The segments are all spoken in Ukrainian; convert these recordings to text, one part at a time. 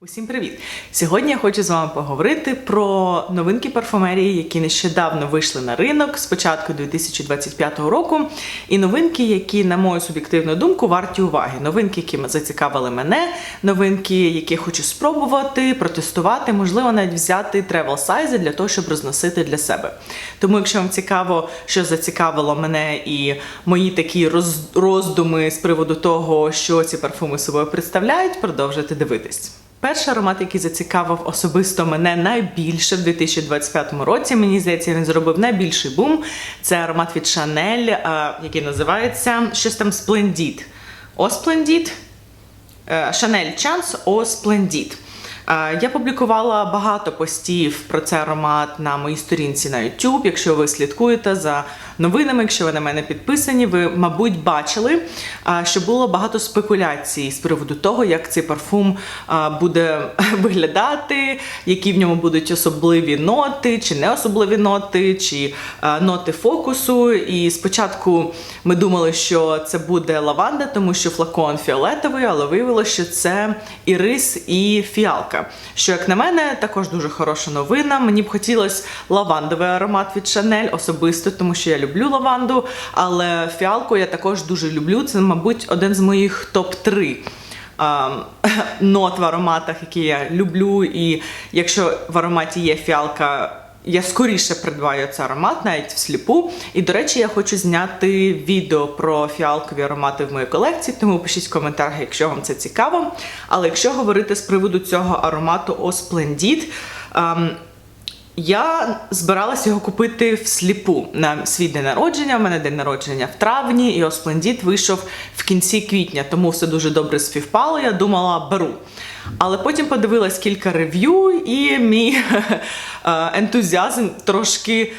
Усім привіт! Сьогодні я хочу з вами поговорити про новинки парфумерії, які нещодавно вийшли на ринок з початку 2025 року. І новинки, які, на мою суб'єктивну думку, варті уваги. Новинки, які зацікавили мене, новинки, які я хочу спробувати, протестувати, можливо, навіть взяти тревел сайзи для того, щоб розносити для себе. Тому, якщо вам цікаво, що зацікавило мене і мої такі роз- роздуми з приводу того, що ці парфуми собою представляють, продовжуйте дивитись. Перший аромат, який зацікавив особисто мене найбільше в 2025 році, мені здається, він зробив найбільший бум. Це аромат від е, який називається щось там Splendid. О Splendid? Chanel Chance О Splendid. Е, Я публікувала багато постів про цей аромат на моїй сторінці на YouTube. Якщо ви слідкуєте за новинами, якщо ви на мене підписані, ви, мабуть, бачили, що було багато спекуляцій з приводу того, як цей парфум буде виглядати, які в ньому будуть особливі ноти, чи не особливі ноти, чи ноти фокусу. І спочатку ми думали, що це буде лаванда, тому що флакон фіолетовий, але виявилося, що це ірис і фіалка. Що, як на мене, також дуже хороша новина. Мені б хотілося лавандовий аромат від Chanel особисто, тому що я люблю лаванду, але фіалку я також дуже люблю. Це, мабуть, один з моїх топ-3 а, нот в ароматах, які я люблю. І якщо в ароматі є фіалка, я скоріше придбаю цей аромат, навіть всліпу. І, до речі, я хочу зняти відео про фіалкові аромати в моїй колекції, тому пишіть в коментарях, якщо вам це цікаво. Але якщо говорити з приводу цього аромату О Splendid, я збиралася його купити всліпу на свій день народження. У мене день народження в травні, і Осплендіт вийшов в кінці квітня, тому все дуже добре співпало. Я думала, беру. Але потім подивилась кілька рев'ю, і мій е, ентузіазм трошки.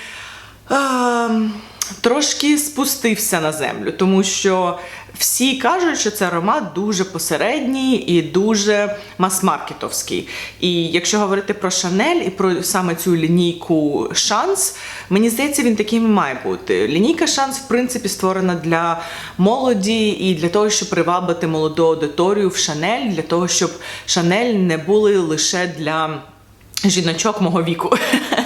Ем, Трошки спустився на землю, тому що всі кажуть, що це аромат дуже посередній і дуже мас-маркетовський. І якщо говорити про Шанель і про саме цю лінійку Шанс, мені здається, він таким і має бути. Лінійка Шанс, в принципі, створена для молоді і для того, щоб привабити молоду аудиторію в Шанель, для того, щоб Шанель не були лише для жіночок мого віку.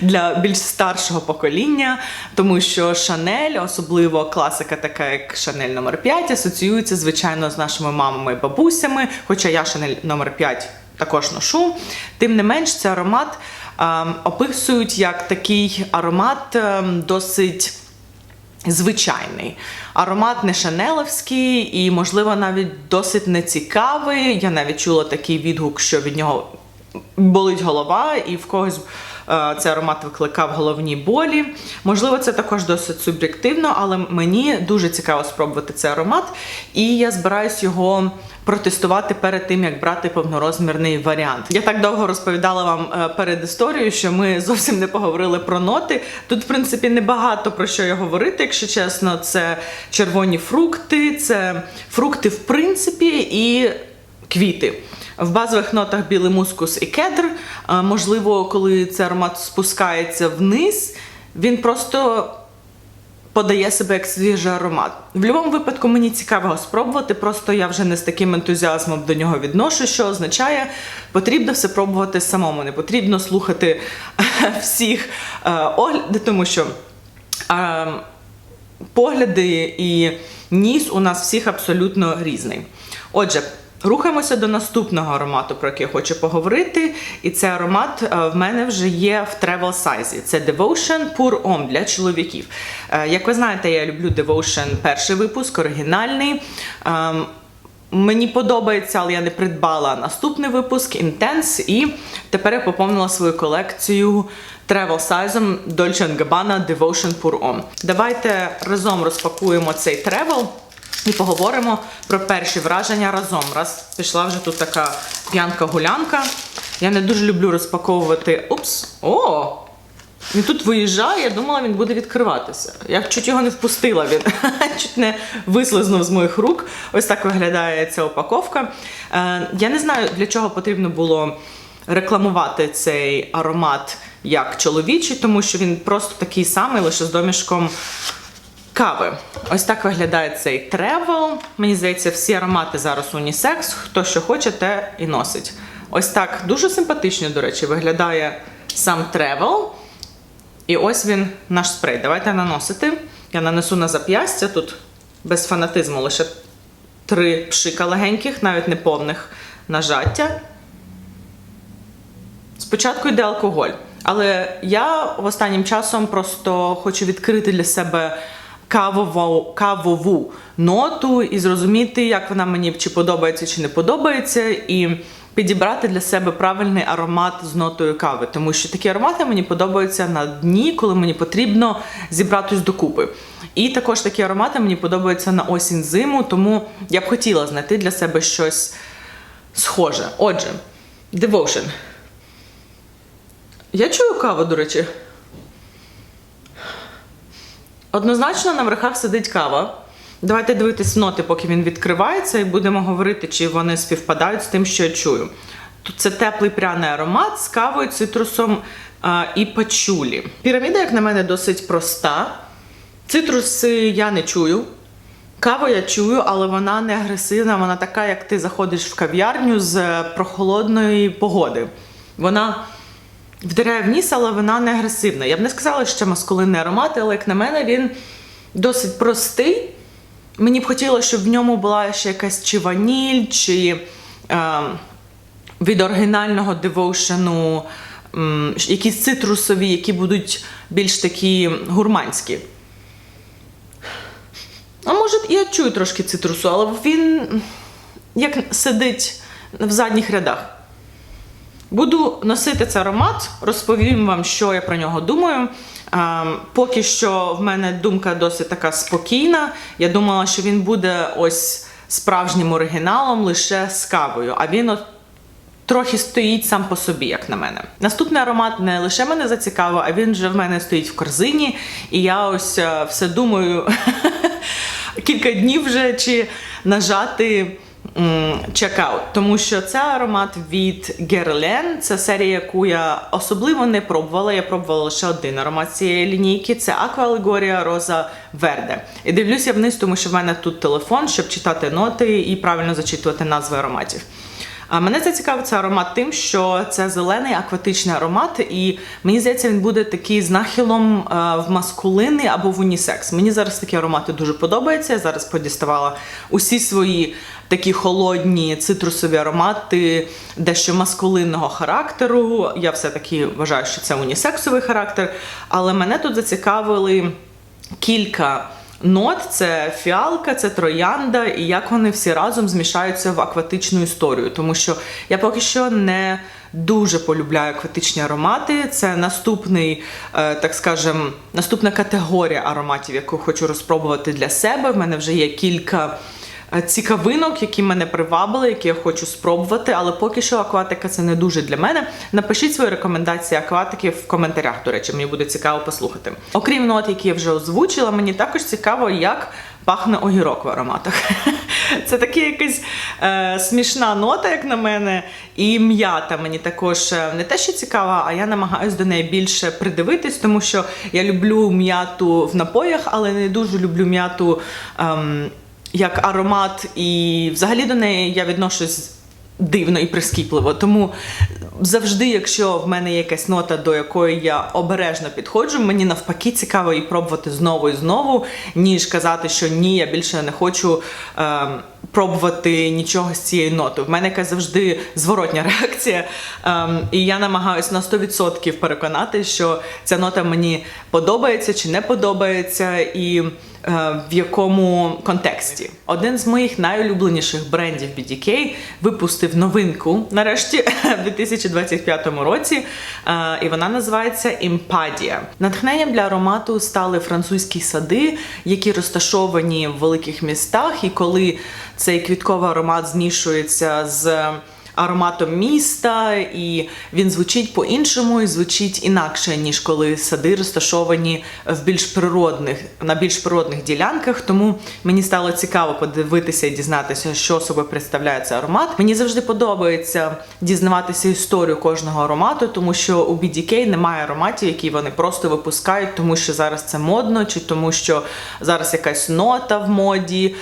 Для більш старшого покоління, тому що Шанель, особливо класика, така як Шанель номер 5 асоціюється, звичайно, з нашими мамами і бабусями. Хоча я Шанель номер 5 також ношу. Тим не менш, цей аромат ем, описують як такий аромат ем, досить. Звичайний аромат не шанелевський і, можливо, навіть досить нецікавий. Я навіть чула такий відгук, що від нього болить голова, і в когось е, цей аромат викликав головні болі. Можливо, це також досить суб'єктивно, але мені дуже цікаво спробувати цей аромат, і я збираюсь його протестувати перед тим, як брати повнорозмірний варіант. Я так довго розповідала вам е, перед історією, що ми зовсім не поговорили про ноти. Тут, в принципі, небагато про що я говорити, якщо чесно, це червоні фрукти, це фрукти, в принципі, і квіти. В базових нотах білий мускус і кедр. Можливо, коли цей аромат спускається вниз, він просто подає себе як свіжий аромат. В будь-якому випадку мені цікаво спробувати, просто я вже не з таким ентузіазмом до нього відношу, що означає, потрібно все пробувати самому. Не потрібно слухати всіх е, оглядів, тому що. е, погляди і ніс у нас всіх абсолютно різний. Отже, рухаємося до наступного аромату, про який я хочу поговорити. І цей аромат е, в мене вже є в travel сайзі. Це Devotion Pure Homme для чоловіків. Е, Як ви знаєте, я люблю Devotion перший випуск, оригінальний. Ем, Мені подобається, але я не придбала наступний випуск Intense, і тепер я поповнила свою колекцію тревел сайзом Dolce Gabbana Devotion Pure Homme. Давайте разом розпакуємо цей тревел і поговоримо про перші враження разом. Раз пішла вже тут така п'янка-гулянка. Я не дуже люблю розпаковувати. Упс! О! Він тут виїжджає, я думала, він буде відкриватися. Я чуть його не впустила, він чуть не вислизнув з моїх рук. Ось так виглядає ця упаковка. Е, я не знаю, для чого потрібно було рекламувати цей аромат як чоловічий, тому що він просто такий самий, лише з домішком кави. Ось так виглядає цей тревел. Мені здається, всі аромати зараз унісекс. Хто що хоче, те і носить. Ось так дуже симпатично, до речі, виглядає сам тревел. І ось він наш спрей. Давайте наносити. Я нанесу на зап'ястя тут без фанатизму лише три пшика легеньких, навіть не повних нажаття. Спочатку йде алкоголь. Але я останнім часом просто хочу відкрити для себе кавову, кавову ноту і зрозуміти, як вона мені чи подобається, чи не подобається, і підібрати для себе правильний аромат з нотою кави. Тому що такі аромати мені подобаються на дні, коли мені потрібно зібратись докупи. І також такі аромати мені подобаються на осінь зиму, тому я б хотіла знайти для себе щось схоже. Отже, Devotion. Я чую каву, до речі. Однозначно на верхах сидить кава. Давайте дивитись ноти, поки він відкривається, і будемо говорити, чи вони співпадають з тим, що я чую. Тут це теплий пряний аромат з кавою, цитрусом а, і пачулі. Піраміда, як на мене, досить проста. Цитруси я не чую. Каву я чую, але вона не агресивна, вона така, як ти заходиш в кав'ярню з прохолодної погоди. Вона в ніс, але вона не агресивна. Я б не сказала, що це маскулинний аромат, але як на мене, він досить простий. Мені б хотілося, щоб в ньому була ще якась чи ваніль, чи е, від оригінального девошену м, якісь цитрусові, які будуть більш такі гурманські. А може, я чую трошки цитрусу, але він як сидить в задніх рядах. Буду носити цей аромат, розповім вам, що я про нього думаю. Поки що в мене думка досить така спокійна. Я думала, що він буде ось справжнім оригіналом лише з кавою, а він от трохи стоїть сам по собі, як на мене. Наступний аромат не лише мене зацікавив, а він вже в мене стоїть в корзині, і я ось е, все думаю кілька днів вже чи нажати чекаут, тому що це аромат від Guerlain. Це серія, яку я особливо не пробувала. Я пробувала лише один аромат цієї лінійки. Це Aqua Allegoria Rosa Verde. І дивлюся вниз, тому що в мене тут телефон, щоб читати ноти і правильно зачитувати назви ароматів. А мене зацікавив цей аромат тим, що це зелений акватичний аромат, і мені здається, він буде такий з нахилом е, в маскулини або в унісекс. Мені зараз такі аромати дуже подобаються. Я зараз подіставала усі свої такі холодні цитрусові аромати, дещо маскулинного характеру. Я все-таки вважаю, що це унісексовий характер, але мене тут зацікавили кілька. Нот це фіалка, це троянда, і як вони всі разом змішаються в акватичну історію. Тому що я поки що не дуже полюбляю акватичні аромати. Це наступний, е, так скажем, наступна категорія ароматів, яку хочу розпробувати для себе. В мене вже є кілька. Е, Цікавинок, які мене привабили, які я хочу спробувати, але поки що акватика це не дуже для мене. Напишіть свої рекомендації акватики в коментарях. До речі, мені буде цікаво послухати. Окрім нот, які я вже озвучила, мені також цікаво, як пахне огірок в ароматах. Це така якась е, смішна нота, як на мене, і м'ята мені також е, не те, що цікава, а я намагаюся до неї більше придивитись, тому що я люблю м'яту в напоях, але не дуже люблю м'яту. Ем, як аромат, і взагалі до неї я відношусь дивно і прискіпливо. Тому завжди, якщо в мене є якась нота, до якої я обережно підходжу, мені навпаки цікаво її пробувати знову і знову, ніж казати, що ні, я більше не хочу. Е- Пробувати нічого з цієї ноти. В мене якась завжди зворотня реакція. Ем, і я намагаюся на 100% переконати, що ця нота мені подобається чи не подобається, і в якому контексті. Один з моїх найулюбленіших брендів BDK випустив новинку нарешті в 2025 році, е, і вона називається Impadia. Натхненням для аромату стали французькі сади, які розташовані в великих містах, і коли цей квітковий аромат змішується з ароматом міста, і він звучить по-іншому і звучить інакше, ніж коли сади розташовані в більш природних на більш природних ділянках. Тому мені стало цікаво подивитися і дізнатися, що собою представляє цей аромат. Мені завжди подобається дізнаватися історію кожного аромату, тому що у BDK немає ароматів, які вони просто випускають, тому що зараз це модно, чи тому, що зараз якась нота в моді,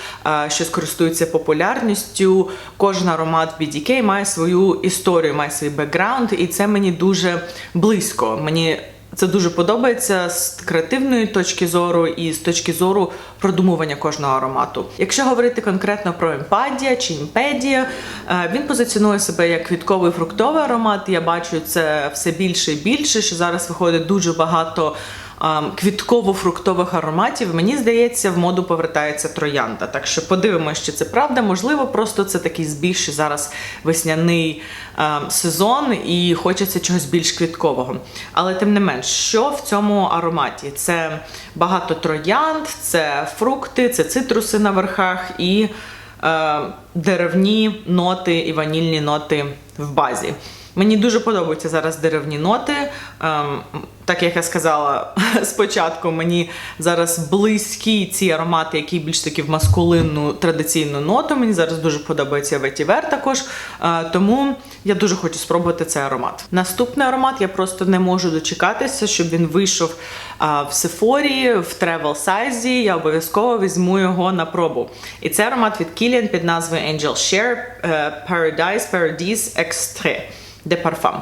що скористується популярністю. Кожен аромат BDK має має свою історію, має свій бекграунд, і це мені дуже близько. Мені це дуже подобається з креативної точки зору і з точки зору продумування кожного аромату. Якщо говорити конкретно про емпадія чи імпедія, е, він позиціонує себе як квітковий фруктовий аромат. Я бачу це все більше і більше, що зараз виходить дуже багато квітково-фруктових ароматів. Мені здається, в моду повертається троянда. Так що подивимося, чи це правда. Можливо, просто це такий збільший зараз весняний ем, сезон і хочеться чогось більш квіткового. Але тим не менш, що в цьому ароматі? Це багато троянд, це фрукти, це цитруси на верхах і е, деревні ноти і ванільні ноти в базі. Мені дуже подобаються зараз деревні ноти. Ем, так як я сказала спочатку, мені зараз близькі ці аромати, які більш таки в маскулинну традиційну ноту. Мені зараз дуже подобається ветівер також. Е, тому я дуже хочу спробувати цей аромат. Наступний аромат я просто не можу дочекатися, щоб він вийшов е, в Сефорі, в тревел сайзі. Я обов'язково візьму його на пробу. І це аромат від Kilian під назвою Angel Share е, Paradise Paradise Extrait de Parfum.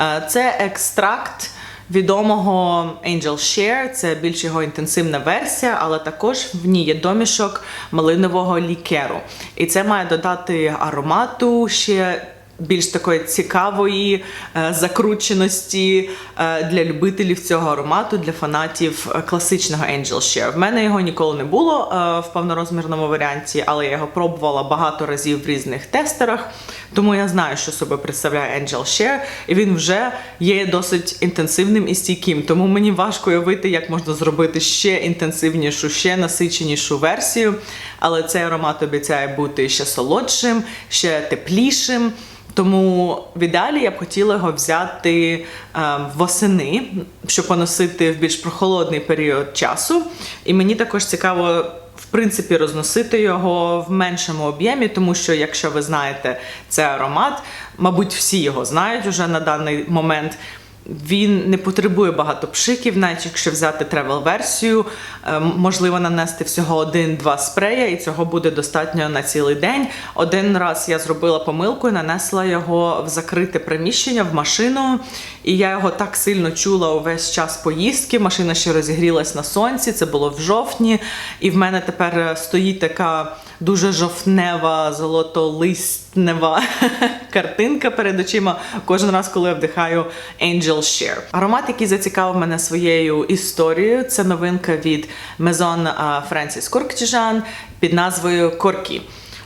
Е, Це екстракт відомого Angel Share, це більш його інтенсивна версія, але також в ній є домішок малинового лікеру. І це має додати аромату ще. Більш такої цікавої е, закрученості е, для любителів цього аромату, для фанатів е, класичного Angel Share. В мене його ніколи не було в повнорозмірному варіанті, але я його пробувала багато разів в різних тестерах. Тому я знаю, що себе представляє Angel Share, і він вже є досить інтенсивним і стійким. Тому мені важко уявити, як можна зробити ще інтенсивнішу, ще насиченішу версію. Але цей аромат обіцяє бути ще солодшим, ще теплішим. Тому в ідеалі я б хотіла його взяти е, восени, щоб поносити в більш прохолодний період часу. І мені також цікаво в принципі, розносити його в меншому об'ємі, тому що, якщо ви знаєте цей аромат, мабуть, всі його знають уже на даний момент. Він не потребує багато пшиків, навіть якщо взяти тревел-версію, е, можливо нанести всього один-два спрея, і цього буде достатньо на цілий день. Один раз я зробила помилку і нанесла його в закрите приміщення в машину, і я його так сильно чула увесь час поїздки. Машина ще розігрілась на сонці, це було в жовтні, і в мене тепер стоїть така дуже жовтнева, золотолистнева картинка перед очима кожен раз, коли я вдихаю Angel Share. Аромат, який зацікавив мене своєю історією, це новинка від Maison Francis Courtijan під назвою Коркі.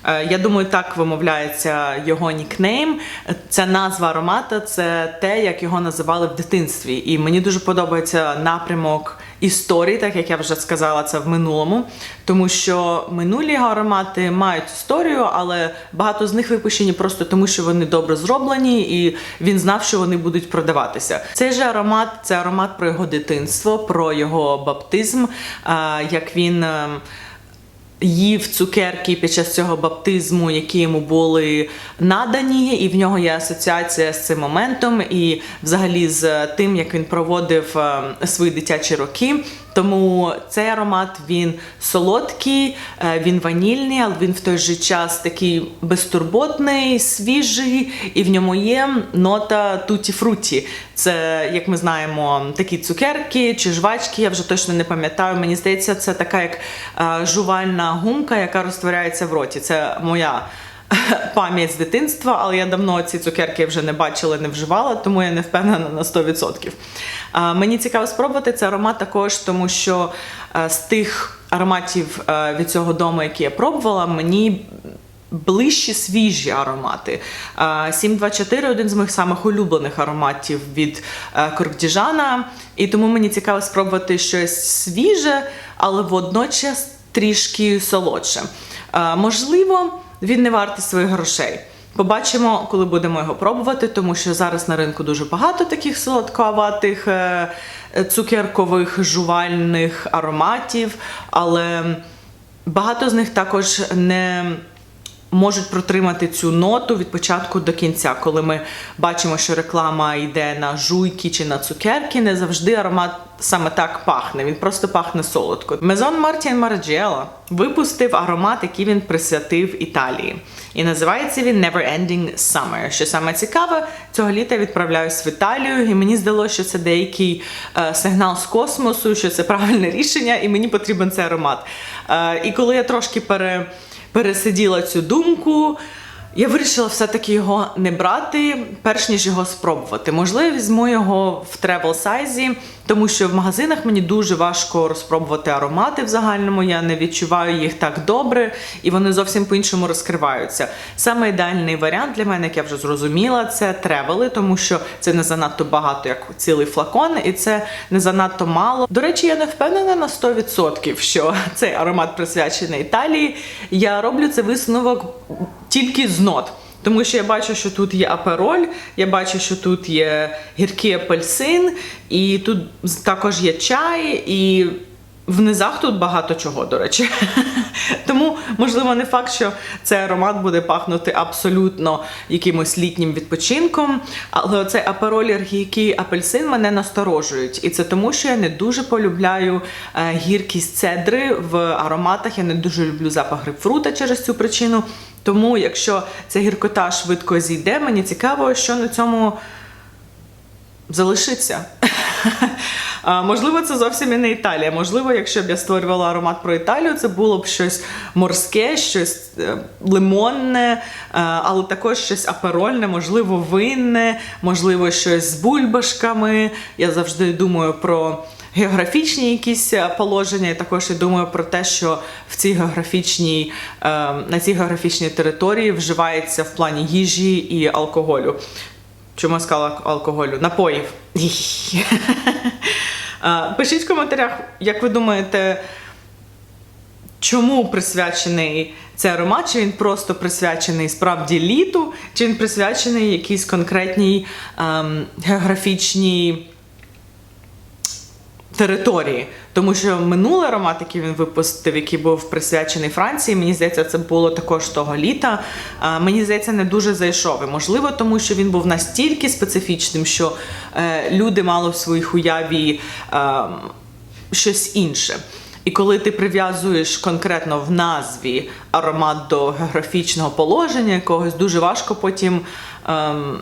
Е, Я думаю, так вимовляється його нікнейм. Це назва аромата, це те, як його називали в дитинстві. І мені дуже подобається напрямок історії, так як я вже сказала це в минулому. Тому що минулі аромати мають історію, але багато з них випущені просто тому, що вони добре зроблені, і він знав, що вони будуть продаватися. Цей же аромат це аромат про його дитинство, про його баптизм, е, як він. Їв цукерки під час цього баптизму, які йому були надані, і в нього є асоціація з цим моментом, і взагалі з тим, як він проводив е, свої дитячі роки. Тому цей аромат він солодкий, е, він ванільний, але він в той же час такий безтурботний, свіжий, і в ньому є нота туті фруті. Це, як ми знаємо, такі цукерки чи жвачки, я вже точно не пам'ятаю. Мені здається, це така як е, жувальна гумка, яка розтворяється в роті. Це моя. Пам'ять з дитинства, але я давно ці цукерки вже не бачила, не вживала, тому я не впевнена на 100%. Мені цікаво спробувати цей аромат також, тому що е, з тих ароматів е, від цього дому, які я пробувала, мені ближчі свіжі аромати. Е, 724 один з моїх самих улюблених ароматів від е, Коркдіжана. І тому мені цікаво спробувати щось свіже, але водночас трішки солодше. Можливо, він не вартий своїх грошей. Побачимо, коли будемо його пробувати, тому що зараз на ринку дуже багато таких солодковатих е, цукеркових жувальних ароматів, але багато з них також не можуть протримати цю ноту від початку до кінця. Коли ми бачимо, що реклама йде на жуйки чи на цукерки, не завжди аромат саме так пахне. Він просто пахне солодко. Мезон Мартін Марджела випустив аромат, який він присвятив Італії. І називається він Never Ending Summer. Що саме цікаве, цього літа відправляюсь в Італію, і мені здалося, що це деякий е, сигнал з космосу, що це правильне рішення, і мені потрібен цей аромат. Е, і коли я трошки пере, пересиділа цю думку. Я вирішила все-таки його не брати, перш ніж його спробувати. Можливо, візьму його в тревел сайзі, тому що в магазинах мені дуже важко розпробувати аромати в загальному. Я не відчуваю їх так добре, і вони зовсім по-іншому розкриваються. Саме ідеальний варіант для мене, як я вже зрозуміла, це тревели, тому що це не занадто багато, як цілий флакон, і це не занадто мало. До речі, я не впевнена на 100%, що цей аромат присвячений Італії. Я роблю це висновок тільки з нот. Тому що я бачу, що тут є апероль, я бачу, що тут є гіркий апельсин, і тут також є чай, і в низах тут багато чого, до речі. Тому, можливо, не факт, що цей аромат буде пахнути абсолютно якимось літнім відпочинком. Але цей апероль гіркий апельсин мене насторожують. І це тому, що я не дуже полюбляю е, гіркість цедри в ароматах. Я не дуже люблю запах грейпфрута через цю причину. Тому, якщо ця гіркота швидко зійде, мені цікаво, що на цьому залишиться. А, можливо, це зовсім і не Італія. Можливо, якщо б я створювала аромат про Італію, це було б щось морське, щось е, лимонне, е, але також щось аперольне, можливо, винне, можливо, щось з бульбашками. Я завжди думаю про. Географічні якісь е, положення, і також я думаю про те, що в цій географічній е, на цій географічній території вживається в плані їжі і алкоголю. Чому я сказала алкоголю? Напоїв. Е, Пишіть в коментарях, як ви думаєте, чому присвячений цей аромат? Чи він просто присвячений справді літу, чи він присвячений якійсь конкретній ем, географічній території. Тому що минулий аромат, який він випустив, який був присвячений Франції, мені здається, це було також того літа. Мені здається, не дуже зайшов. І можливо, тому що він був настільки специфічним, що е, люди мали в своїх уяві е, щось інше. І коли ти прив'язуєш конкретно в назві аромат до географічного положення якогось, дуже важко потім. ем,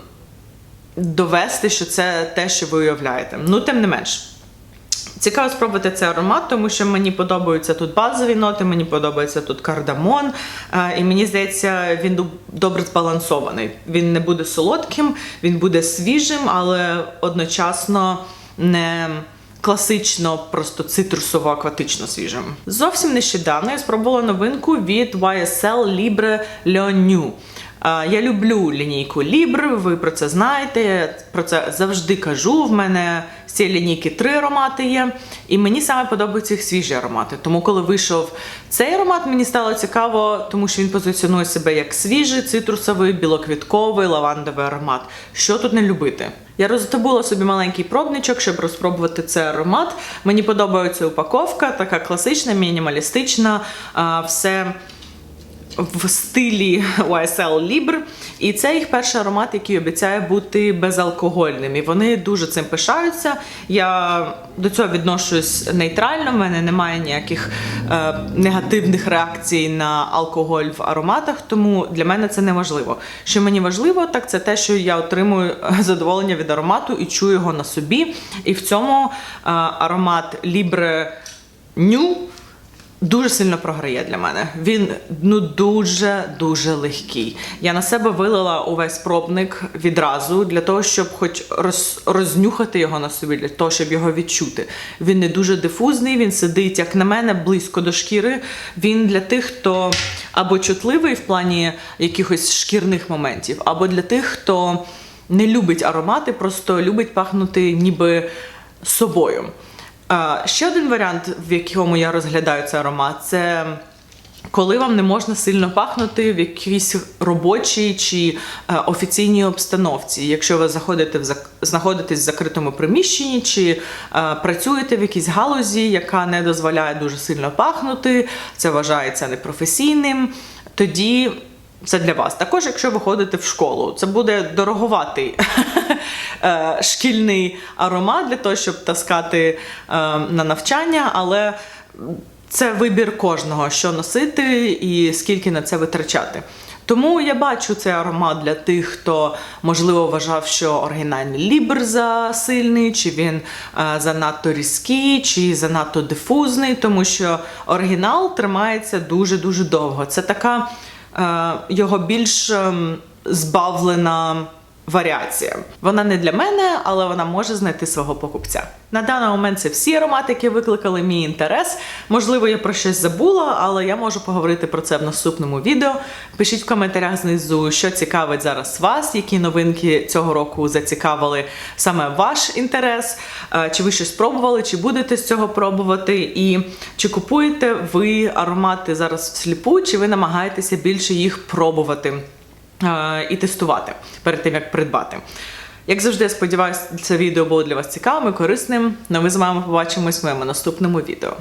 довести, що це те, що ви уявляєте. Ну, тим не менш. Цікаво спробувати цей аромат, тому що мені подобаються тут базові ноти, мені подобається тут кардамон, е, і мені здається, він добре збалансований. Він не буде солодким, він буде свіжим, але одночасно не класично, просто цитрусово акватично свіжим. Зовсім нещодавно я спробувала новинку від YSL Libre Le. Я люблю лінійку Libre, ви про це знаєте. Я про це завжди кажу. В мене з цієї лінійки три аромати є, і мені саме подобаються їх свіжі аромати. Тому, коли вийшов цей аромат, мені стало цікаво, тому що він позиціонує себе як свіжий, цитрусовий, білоквітковий, лавандовий аромат. Що тут не любити? Я роздобула собі маленький пробничок, щоб розпробувати цей аромат. Мені подобається упаковка, така класична, мінімалістична, все в стилі YSL Libre. І це їх перший аромат, який обіцяє бути безалкогольним. І вони дуже цим пишаються. Я до цього відношусь нейтрально. В мене немає ніяких е, негативних реакцій на алкоголь в ароматах, тому для мене це не важливо. Що мені важливо, так це те, що я отримую е, задоволення від аромату і чую його на собі. І в цьому е, аромат Libre New Дуже сильно програє для мене. Він ну дуже дуже легкий. Я на себе вилила увесь пробник відразу для того, щоб хоч роз, рознюхати його на собі, для того, щоб його відчути. Він не дуже дифузний, він сидить, як на мене, близько до шкіри. Він для тих, хто або чутливий в плані якихось шкірних моментів, або для тих, хто не любить аромати, просто любить пахнути ніби собою. Ще один варіант, в якому я розглядаю цей аромат, це коли вам не можна сильно пахнути в якійсь робочій чи е, офіційній обстановці. Якщо ви заходите в знаходитесь в закритому приміщенні чи е, працюєте в якійсь галузі, яка не дозволяє дуже сильно пахнути, це вважається непрофесійним, тоді це для вас. Також, якщо ви ходите в школу, це буде дороговатий е, шкільний аромат для того, щоб таскати е, на навчання, але це вибір кожного, що носити і скільки на це витрачати. Тому я бачу цей аромат для тих, хто можливо вважав, що оригінальний лібр засильний, чи він е, занадто різкий, чи занадто дифузний, тому що оригінал тримається дуже дуже довго. Це така його більш ем, збавлена варіація. Вона не для мене, але вона може знайти свого покупця. На даний момент це всі аромати, які викликали мій інтерес. Можливо, я про щось забула, але я можу поговорити про це в наступному відео. Пишіть в коментарях знизу, що цікавить зараз вас, які новинки цього року зацікавили саме ваш інтерес. Е, Чи ви щось пробували, чи будете з цього пробувати, і чи купуєте ви аромати зараз всліпу, чи ви намагаєтеся більше їх пробувати і тестувати перед тим, як придбати. Як завжди, я сподіваюся, це відео було для вас цікавим і корисним. Ну, ми з вами побачимось в моєму наступному відео.